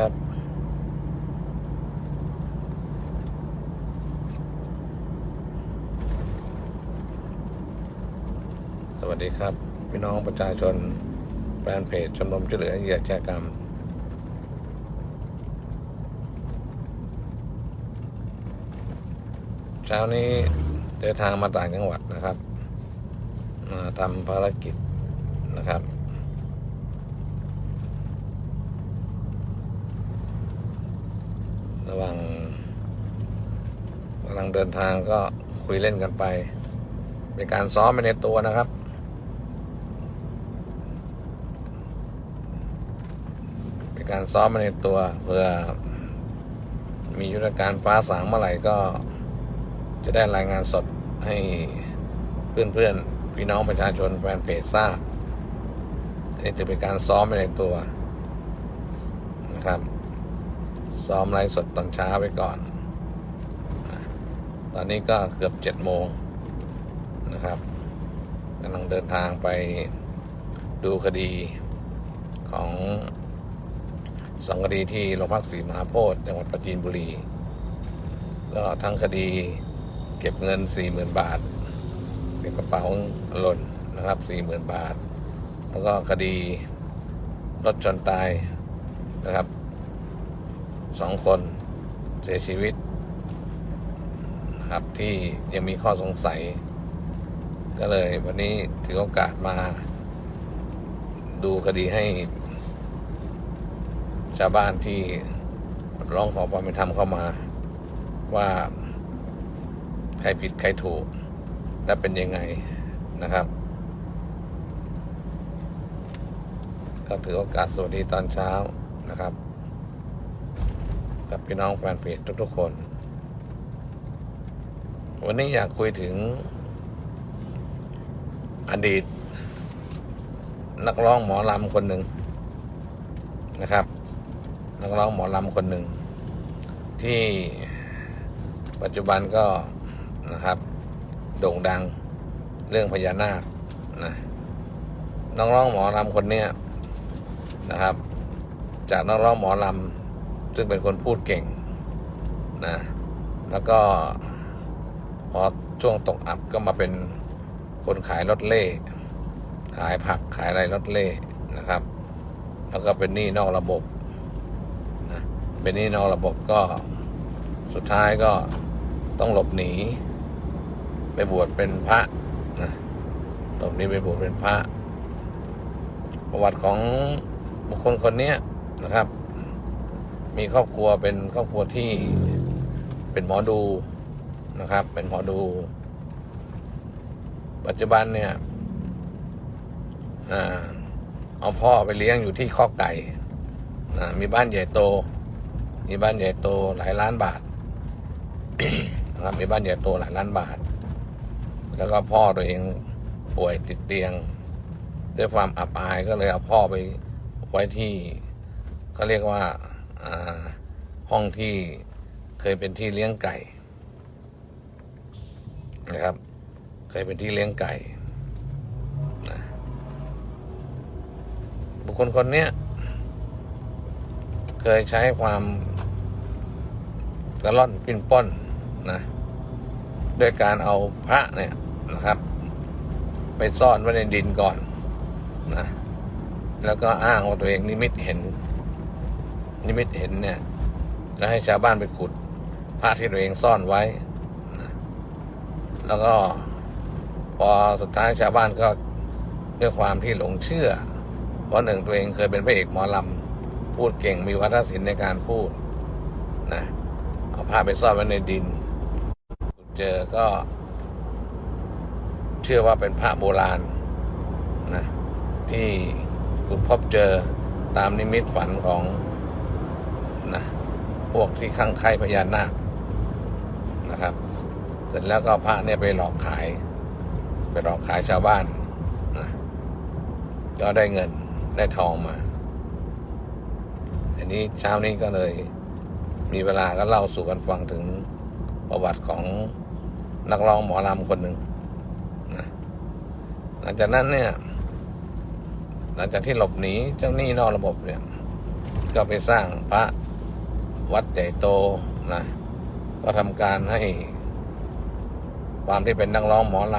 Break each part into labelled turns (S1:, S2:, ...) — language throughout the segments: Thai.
S1: ครับ สวัสดีครับ พี่น้องประชาชนแฟนเพจชมรมช่วยเหลือเหยื่ออาชกรรม เช้านี้เดินทางมาต่างจังหวัดนะครับ มาทำภารกิจนะครับ ระหว่างกำ ลังเดินทางก็คุยเล่นกันไป เป็นการซ้อมไปในตัวนะครับ เป็นการซ้อมไปในตัวเพื่อ มียุทธการฟ้าสางเมื่อไหร่ก็จะได้รายงานสดให้เพื่อนๆ พี่น้องประชาชนแฟนเพจทราบนนี้จะเป็นการซ้อมไปในตัวนะครับ ซ้อมไลฟ์สดตอนเช้าไปก่อน ตอนนี้ก็เกือบเจ็ดโมงนะครับกำลังเดินทางไปดูคดีของสองคดีที่โรงพักศรีมหาโพธิ์จังหวัดปราจีนบุรี ก็ทั้งคดีเก็บเงินสี่หมื่นบาทในกระเป๋าหล่นนะครับสี่หมื่นบาท แล้วก็คดีรถชนตายนะครับสองคนเสียชีวิต นะครับที่ยังมีข้อสงสัย ก็เลยวันนี้ถือโอกาสมา ดูคดีให้ ชาวบ้านที่ร้องขอความเป็นธรรมเข้ามา ว่าใครผิดใครถูก และเป็นยังไงนะครับก็ถือโอกาสสวัสดีตอนเช้านะครับ กับพี่น้องแฟนเพจทุกๆคน วันนี้อยากคุยถึง อดีต นักร้องหมอลำคนหนึ่งนะครับ นักร้องหมอลำคนหนึ่ง ที่ปัจจุบันก็นะครับ โด่งดังเรื่องพญานาคนะนักร้องหมอลำคนเนี้ยนะครับ จากนักร้องหมอลำซึ่งเป็นคนพูดเก่งนะแล้วก็ พอช่วงตกอับก็มาเป็นคนขายรถเล่ ขายผักขายอะไรรถเล่นะครับ แล้วก็เป็นหนี้นอกระบบนะเป็นหนี้นอกระบบก็สุดท้ายก็ต้องหลบหนี ไปบวชเป็นพระนะหลบหนีไปบวชเป็นพระ ประวัติของบุคคลคนนี้นะครับ มีครอบครัวเป็นครอบครัวที่เป็นหมอดู นะครับ เป็นหมอดู ปัจจุบันเนี่ยอเอาพ่อไปเลี้ยงอยู่ที่ข้อกไก่นะมีบ้านใหญ่โต มีบ้านใหญ่โตหลายล้านบาทนะครับมีบ้านใหญ่โตหลายล้านบาท แล้วก็พ่อตัวเองป่วยติดเตียง ด้วยความอับอายก็เลยเอาพ่อไปไว้ที่เขาเรียกว่าห้องที่เคยเป็นที่เลี้ยงไก่ นะครับ เคยเป็นที่เลี้ยงไก่นะบุคคลคนนี้เคยใช้ความกระล่อนปิ้นป้อนนะด้วยการเอาพระเนี่ยนะครับ ไปซ่อนไว้ในดินก่อนนะแล้วก็อ้างว่าตัวเองนิมิตเห็น นิมิตเห็นเนี่ย แล้วให้ชาวบ้านไปขุดพระที่ตัวเองซ่อนไว้ แล้วก็พอสุดท้ายชาวบ้านก็ด้วยความที่หลงเชื่อ เพราะหนึ่งตัวเองเคยเป็นพระเอกหมอลำพูดเก่งมีวัฒนศิลป์ในการพูดนะเอาพระไปซ่อนไว้ในดิน เจอก็ เชื่อว่าเป็นพระโบราณนะที่ขุดพบเจอตามนิมิตฝันของนะพวกที่ข้างใครพญานาค ร็จแล้วก็พระเนี่ยไปหลอกขาย ไปหลอกขายชาวบ้านนะก็ได้เงินได้ทองมา อันนี้เช้านี้ก็เลย มีเวลาก็เล่าสู่กันฟังถึงประวัติของนักร้องหมอลำคนหนึ่งนะหลังจากนั้นเนี่ย หลังจากที่หลบหนีเจ้าหนี้นอกระบบเนี่ย ก็ไปสร้างพระวัดใหญ่โตนะ ก็ทำการให้ ความที่เป็นนักร้องหมอล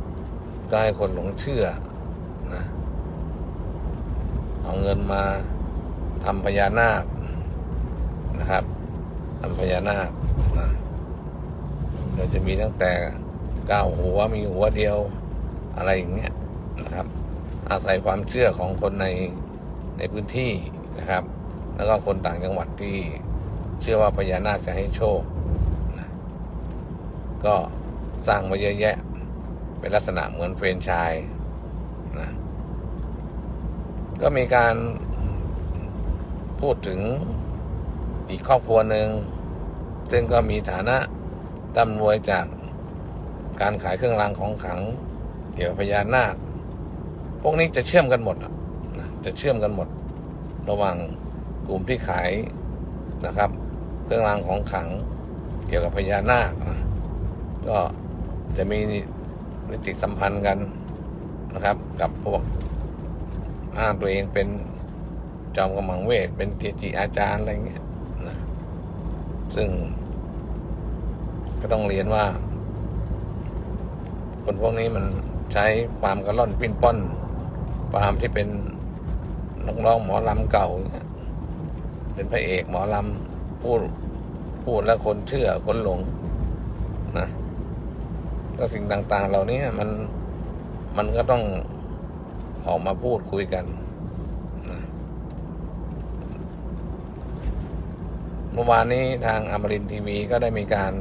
S1: ำก็ให้คนหลงเชื่อนะเอาเงินมาทำพญานาคนะครับทำพญานาคนะเราจะมีตั้งแต่เก้าหัวมีหัวเดียวอะไรอย่างเงี้ยนะครับ อาศัยความเชื่อของคนในในพื้นที่นะครับ แล้วก็คนต่างจังหวัดที่เชื่อว่าพญานาคจะให้โชคนะก็ สร้างมาเยอะแยะ เป็นลักษณะเหมือนเฟรนชายนะก็มีการพูดถึงอีกครอบครัวหนึ่ง ซึ่งก็มีฐานะร่ำรวยจากการขายเครื่องรางของขลัง เกี่ยวกับพญานาค พวกนี้จะเชื่อมกันหมดจะเชื่อมกันหมด ระหว่างกลุ่มที่ขายนะครับ เครื่องรางของขลัง เกี่ยวกับพญานาคก็ จะมีนิติสัมพันธ์กันนะครับ กับพวกอ้างตัวเองเป็นจอมกำมังเวท เป็นเกจิอาจารย์อะไรเงี้ยนะซึ่ง ก็ต้องเรียนว่า คนพวกนี้มันใช้ความกระล่อนปิ้นป้อนความที่เป็นนักร้องหมอลำเก่าเป็นพระเอกหมอลำพูดพูดแล้วคนเชื่อคนหลง ก็สิ่งต่างๆ เหล่านี้มันมันก็ต้องออกมาพูดคุยกันนะเมื่อวานนี้ทางอมรินทีวีก็ได้มีการ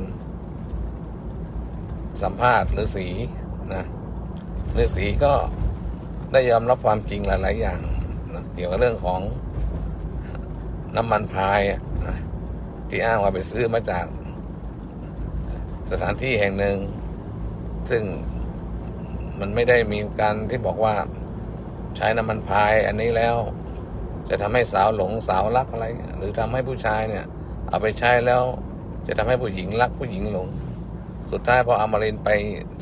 S1: สัมภาษณ์ฤาษีนะฤาษีก็ได้ยอมรับความจริงหลาย ๆ อย่างนะเกี่ยวกับเรื่องของน้ำมันพายนะที่อ้างว่าไปซื้อมาจากสถานที่แห่งหนึ่ง ซึ่งมันไม่ได้มีการที่บอกว่าใช้น้ำมันพายอันนี้แล้ว จะทำให้สาวหลงสาวรักอะไร หรือทำให้ผู้ชายเนี่ย เอาไปใช้แล้ว จะทำให้ผู้หญิงรักผู้หญิงหลง สุดท้ายพออมรินไป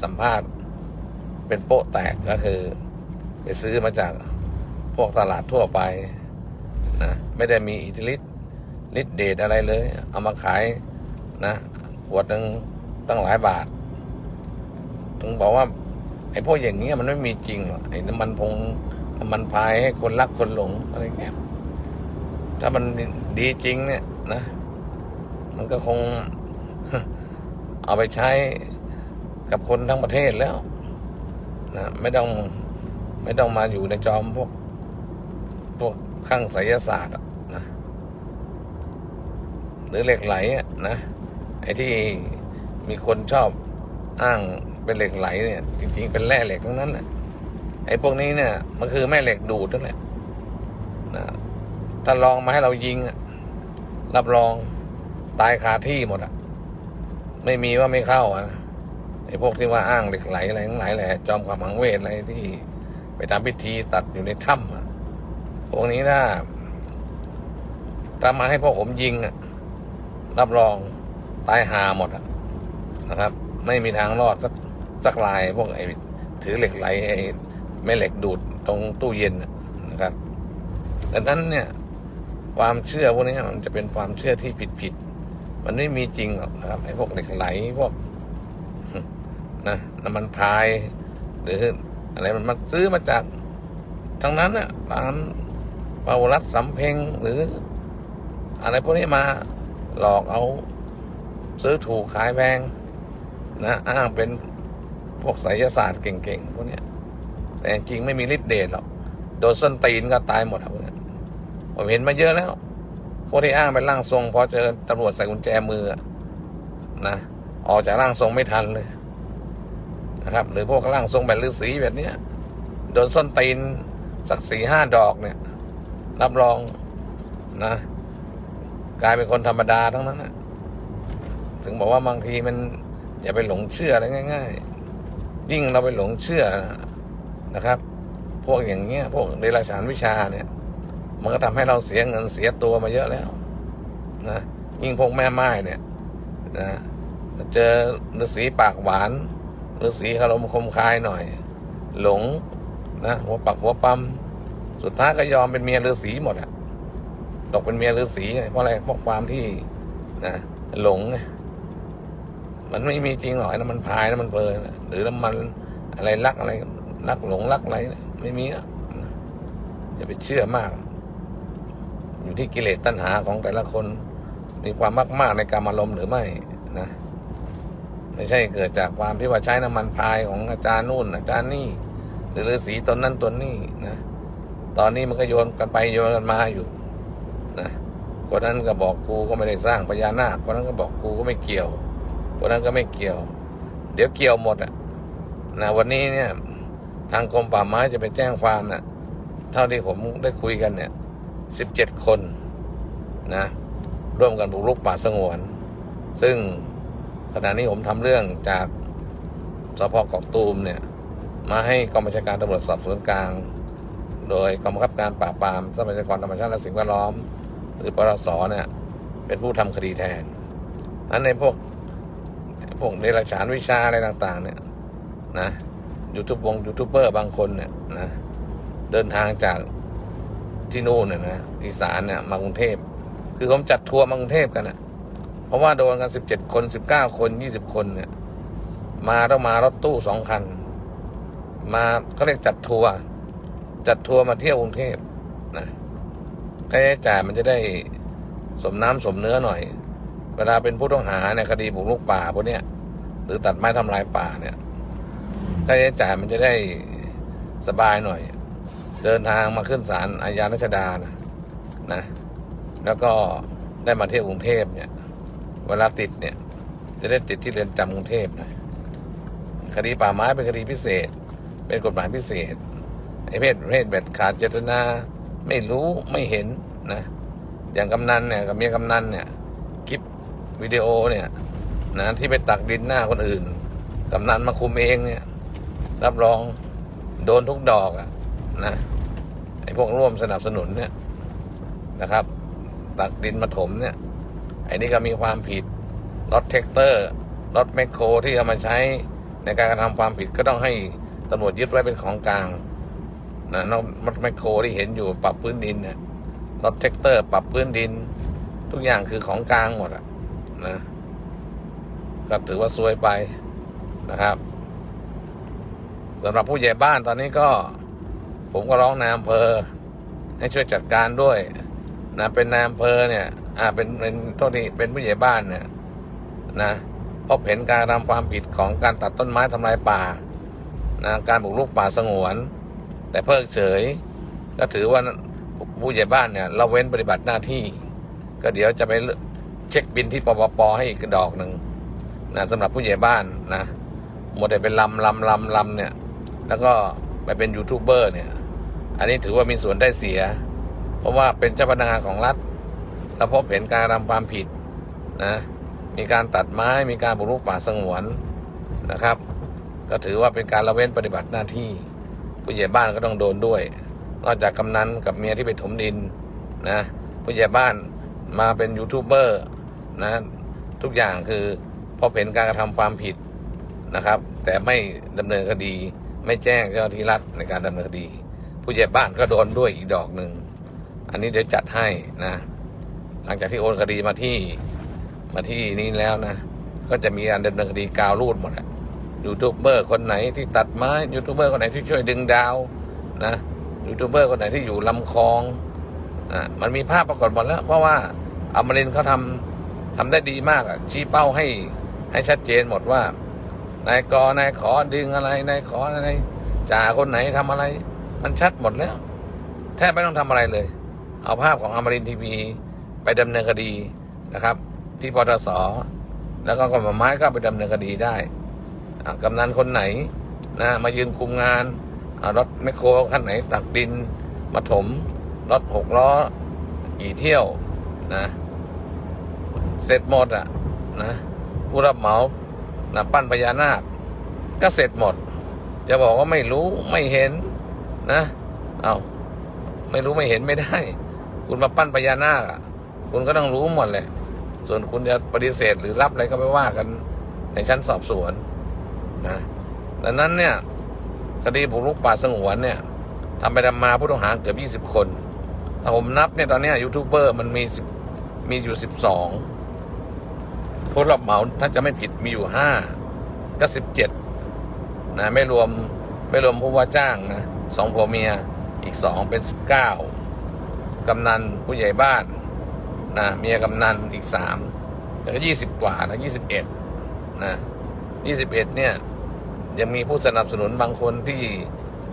S1: สัมภาษณ์ เป็นโป๊ะแตกก็คือ ไปซื้อมาจากพวกตลาดทั่วไปนะไม่ได้มีอิทธิฤทธิ์ฤทธิ์เดชอะไรเลย เอามาขายนะขวดหนึ่งตั้งหลายบาท ถึงบอกว่า ไอ้พวกอย่างเงี้ยมันไม่มีจริงหรอกไอ้น้ำมันพงน้ำมันพายให้คนรักคนหลงอะไรเงี้ยถ้ามันดีจริงเนี่ยนะ มันก็คงเอาไปใช้กับคนทั้งประเทศแล้วนะไม่ต้องไม่ต้องมาอยู่ในจอมพวกพวกข้างไสยศาสตร์นะหรือเหล็กไหลอะนะไอ้ที่มีคนชอบอ้าง เป็นเหล็กไหลเนี่ยจริงๆเป็นแร่เหล็กทั้งนั้นแหละไอ้พวกนี้เนี่ย มันคือแม่เหล็กดูดนั่นแหละนะถ้าลองมาให้เรายิงรับรองตายคาที่หมดอะไม่มีว่าไม่เข้าอะนะไอ้พวกที่ว่าอ้างเหล็กไหลอะไรทั้งหลายแหละจอมความหังเวทอะไรที่ ไปทำพิธีตัดอยู่ในถ้ำอะพวกนี้ถ้าถ้ามาให้พวกผมยิงอะรับรองตายหาหมดอะนะครับ ไม่มีทางรอดสัก สักลายพวกไอ้ถือเหล็กไหลไอ้แม่เหล็กดูดตรงตู้เย็นนะครับดังนั้นเนี่ยความเชื่อพวกนี้มันจะเป็นความเชื่อที่ผิดผิดๆมันไม่มีจริงหรอกนะครับไอ้พวกเหล็กไหลพวกนะน้ำมันพาย หรืออะไรมันมาซื้อมาจากทั้งนั้นน่ะร้านปาวรัตสำเพ็งหรือ อะไรพวกนี้มาหลอกเอา ซื้อถูกขายแพงนะ อ้างเป็น พวกไสยศาสตร์เก่งๆพวกเนี้ย แต่จริงไม่มีฤทธิ์เดชหรอกโดนส้นตีนก็ตายหมดครับพวกเนี้ยผมเห็นมาเยอะแล้วพวกที่อ้างเป็นร่างทรงพอเจอตำรวจใส่กุญแจมือนะออกจากร่างทรงไม่ทันเลยนะครับ หรือพวกร่างทรงแบบฤาษีแบบเนี้ยโดนส้นตีนสักสี่ห้าดอกเนี่ย รับรองนะ กลายเป็นคนธรรมดาทั้งนั้นนะถึงบอกว่าบางทีมันอย่าไปหลงเชื่ออะไรง่าย ๆ ยิ่งเราไปหลงเชื่อนะครับ พวกอย่างเงี้ย พวกเดรัจฉานวิชาเนี่ย มันก็ทำให้เราเสียเงินเสียตัวมาเยอะแล้วนะยิ่งพวกแม่ไม้เนี่ยนะเจอฤาษีปากหวานฤาษีคารมคมคายหน่อย หลงนะหัวปักหัวปั๊มสุดท้ายก็ยอมเป็นเมียฤาษีหมดอะตกเป็นเมียฤาษีเพราะอะไรเพราะความที่นะหลงไง มันไม่มีจริงหรอกไอ้น้ำมันพายน้ำมันเพลินหรือน้ำมันอะไรรักอะไรรักหลงรักอะไรไม่มีอะอย่าไปเชื่อมาก อยู่ที่กิเลสตัณหาของแต่ละคน มีความมากมากในการอารมณ์หรือไม่นะไม่ใช่เกิดจากความที่ว่าใช้น้ำมันพายของอาจารย์นู่นอาจารย์นี่ หรือฤาษีตนนั้นตนนี้นะตอนนี้มันก็โยนกันไปโยนกันมาอยู่นะคนนั้นก็บอกกูก็ไม่ได้สร้างพญานาคคนนั้นก็บอกกูก็ไม่เกี่ยว คนนั้นก็ไม่เกี่ยว เดี๋ยวเกี่ยวหมดอะนะวันนี้เนี่ย ทางกรมป่าไม้จะไปแจ้งความนะเท่าที่ผมได้คุยกันเนี่ยสิบเจ็ดคนนะ ร่วมกันบุกรุกป่าสงวน ซึ่งขณะนี้ผมทำเรื่องจากสพกอกตูมเนี่ย มาให้กองบัญชาการตำรวจสอบสวนกลาง โดยกองบังคับการปราบปรามทรัพยากรธรรมชาติและสิ่งแวดล้อม หรือปรสเนี่ยเป็นผู้ทำคดีแทนอันในพวก พวกเดรัจฉานวิชาอะไรต่าง ๆ เนี่ย นะยูทูบวงยูทูบเบอร์บางคนเนี่ยนะเดินทางจากที่นู่นเนี่ยนะอีสานเนี่ยมากรุงเทพ คือผมจัดทัวร์มากรุงเทพกันนะเพราะว่าโดนกันสิบเจ็ดคนสิบเก้าคนยี่สิบคนเนี่ย มาต้องมารถตู้สองคัน มาเขาเรียกจัดทัวร์จัดทัวร์มาเที่ยวกรุงเทพนะค่าใช้จ่ายมันจะได้สมน้ำสมเนื้อหน่อย เวลาเป็นผู้ต้องหาในคดีบุกรุกป่าพวกเนี้ยหรือตัดไม้ทำลายป่าเนี่ยค่าใช้จ่ายมันจะได้สบายหน่อย เดินทางมาขึ้นศาลอาญารัชดานะนะ แล้วก็ได้มาเที่ยวกรุงเทพเนี่ย เวลาติดเนี่ย จะได้ติดที่เรือนจำกรุงเทพนะคดีป่าไม้เป็นคดีพิเศษ เป็นกฎหมายพิเศษไอ้เพศเพศแบบขาดเจตนา ไม่รู้ไม่เห็นนะ อย่างกำนันเนี่ยกับเมียกำนันเนี่ย วิดีโอเนี่ยนะที่ไปตักดินหน้าคนอื่นกำนันมาคุมเองเนี่ย รับรองโดนทุกดอกอะนะไอ้พวกร่วมสนับสนุนเนี่ยนะครับ ตักดินมาถมเนี่ยไอ้นี่ก็มีความผิดรถแท็กเตอร์รถแมคโครที่เอามาใช้ในการกระทำความผิดก็ต้องให้ตำรวจยึดไว้เป็นของกลางนะรถแมคโครที่เห็นอยู่ปรับพื้นดินเนี่ยรถแท็กเตอร์ ปรับพื้นดิน ทุกอย่างคือของกลางหมดอะ นะ ก็ถือว่าซวยไปนะครับสำหรับผู้ใหญ่บ้านตอนนี้ก็ ผมก็ร้องนายอำเภอ ให้ช่วยจัดการด้วยนะเป็นนายอำเภอเนี่ย อ่าเป็นเป็นโทษทีเป็นผู้ใหญ่บ้านเนี่ยนะพบเห็นการทำความผิดของการตัดต้นไม้ทำลายป่านะการบุกรุกป่าสงวน แต่เพิกเฉย ก็ถือว่าผู้ใหญ่บ้านเนี่ยเราเว้นปฏิบัติหน้าที่ ก็เดี๋ยวจะไป เช็คบินที่ปปปให้อีกดอกหนึ่งนะสำหรับผู้ใหญ่บ้านนะหมดแต่เป็นลำลำลำลำเนี่ย แล้วก็ไปเป็นยูทูบเบอร์เนี่ย อันนี้ถือว่ามีส่วนได้เสีย เพราะว่าเป็นเจ้าพนักงานของรัฐแล้วพบเห็นการทำความผิดนะมีการตัดไม้มีการบุกรุกป่าสงวนนะครับ ก็ถือว่าเป็นการละเว้นปฏิบัติหน้าที่ ผู้ใหญ่บ้านก็ต้องโดนด้วย นอกจากกำนันกับเมียที่ไปถมดินนะผู้ใหญ่บ้าน มาเป็นยูทูบเบอร์นะทุกอย่างคือพบเห็นการกระทำความผิดนะครับ แต่ไม่ดำเนินคดี ไม่แจ้งเจ้าหน้าที่รัฐในการดำเนินคดี ผู้ใหญ่บ้านก็โดนด้วยอีกดอกหนึ่งอันนี้เดี๋ยวจัดให้นะ หลังจากที่โอนคดีมาที่มาที่นี้แล้วนะ ก็จะมีการดำเนินคดีกาวรูดหมดอะยูทูบเบอร์คนไหนที่ตัดไม้ยูทูบเบอร์คนไหนที่ช่วยดึงดาวนะยูทูบเบอร์คนไหนที่อยู่ลำคลอง อะมันมีภาพปรากฏหมดแล้ว เพราะว่าอมรินเขาทำทำได้ดีมากอะชี้เป้าให้ให้ชัดเจนหมดว่านายกนายขอดึงอะไรนายขออะไรจ่าคนไหนทำอะไร มันชัดหมดแล้ว แทบไม่ต้องทำอะไรเลย เอาภาพของอมรินทีวีไปดำเนินคดีนะครับ ที่ปตสแล้วก็กรมไม้ก็ไปดำเนินคดีได้กำนันคนไหนนะมายืนคุมงานรถแมคโครคันไหนตักดินมาถม รถหกล้อกี่เที่ยวนะเสร็จหมดอะนะผู้รับเหมานะปั้นพญานาคก็เสร็จหมด จะบอกว่าไม่รู้ไม่เห็นนะ เอาไม่รู้ไม่เห็นไม่ได้ คุณมาปั้นพญานาคอะคุณก็ต้องรู้หมดเลยส่วนคุณจะปฏิเสธหรือรับอะไรก็ไปว่ากันในชั้นสอบสวนนะดังนั้นเนี่ยคดีบุกรุกป่าสงวนเนี่ยทำไปทำมาผู้ต้องหาเกือบยี่สิบคน ถ้าผมนับเนี่ยตอนนี้ยยูทูบเบอร์มันมีสิบมีอยู่สิบสองผู้รับเหมาถ้าจะไม่ผิดมีอยู่ห้าก็สิบเจ็ดนะไม่รวมไม่รวมผู้ว่าจ้างนะสองผัวเมียอีกสองเป็นสิบเก้ากำนันผู้ใหญ่บ้านนะเมียกำนันอีกสามแต่ก็ยี่สิบกว่านะยี่สิบเอ็ดนะยี่สิบเอ็ดเนี่ยยังมีผู้สนับสนุนบางคนที่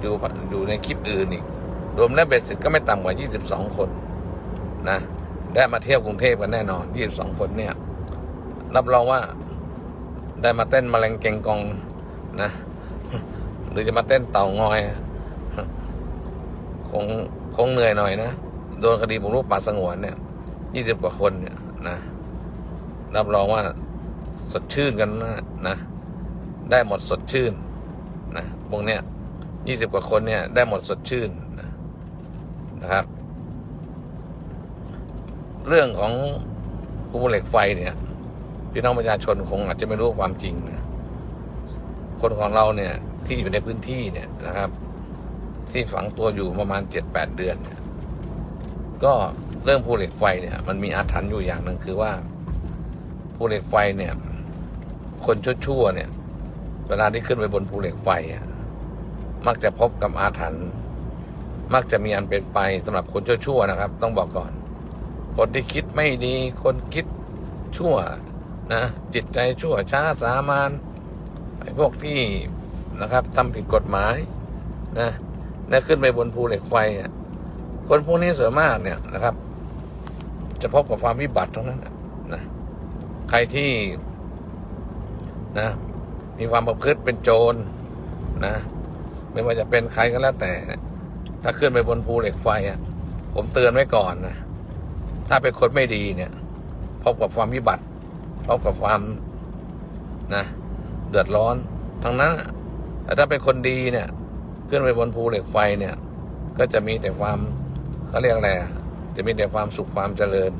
S1: อยู่อยู่ในคลิปอื่นอีก รวมแล้วเบ็ดเสร็จก็ไม่ต่ำกว่า 22 คนนะได้มาเที่ยวกรุงเทพกันแน่นอน 22 คนเนี่ย รับรองว่าได้มาเต้นมาแรงเกงกองนะ หรือจะมาเต้นเต่างอย คงคงเหนื่อยหน่อยนะ โดนคดีบุกรุกป่าสงวนเนี่ย 20 กว่าคนเนี่ยนะ รับรองว่าสดชื่นกันนะนะ ได้หมดสดชื่นนะพวกเนี้ยยี่สิบกว่าคนเนี่ย ได้หมดสดชื่น นะครับ เรื่องของภูเหล็กไฟเนี่ยพี่น้องประชาชนคงอาจจะไม่รู้ความจริงนะคนของเราเนี่ยที่อยู่ในพื้นที่เนี่ยนะครับ ที่ฝังตัวอยู่ประมาณเจ็ดแปดเดือนเนี่ยก็เรื่องภูเหล็กไฟเนี่ย มันมีอาถรรพ์อยู่อย่างหนึ่งคือว่าภูเหล็กไฟเนี่ย คนชั่วๆเนี่ย เวลาที่ขึ้นไปบนภูเหล็กไฟอะมักจะพบกับอาถรรพ์ มักจะมีอันเป็นไปสำหรับคนชั่วๆนะครับ ต้องบอกก่อน คนที่คิดไม่ดี คนคิดชั่วนะจิตใจชั่วช้าสามานไอ้พวกที่นะครับทำผิดกฎหมายนะนะขึ้นไปบนภูเหล็กไฟคนพวกนี้ส่วนมากเนี่ยนะครับ จะพบกับความวิบัติทั้งนั้นนะนะใครที่นะ มีความประพฤติเป็นโจรนะ ไม่ว่าจะเป็นใครก็แล้วแต่ ถ้าขึ้นไปบนภูเหล็กไฟอะ ผมเตือนไว้ก่อนนะถ้าเป็นคนไม่ดีเนี่ยพบกับความวิบัติพบกับความนะเดือดร้อน ทั้งนั้น แต่ถ้าเป็นคนดีเนี่ย ขึ้นไปบนภูเหล็กไฟเนี่ย ก็จะมีแต่ความเขาเรียกอะไรจะมีแต่ความสุขความเจริญ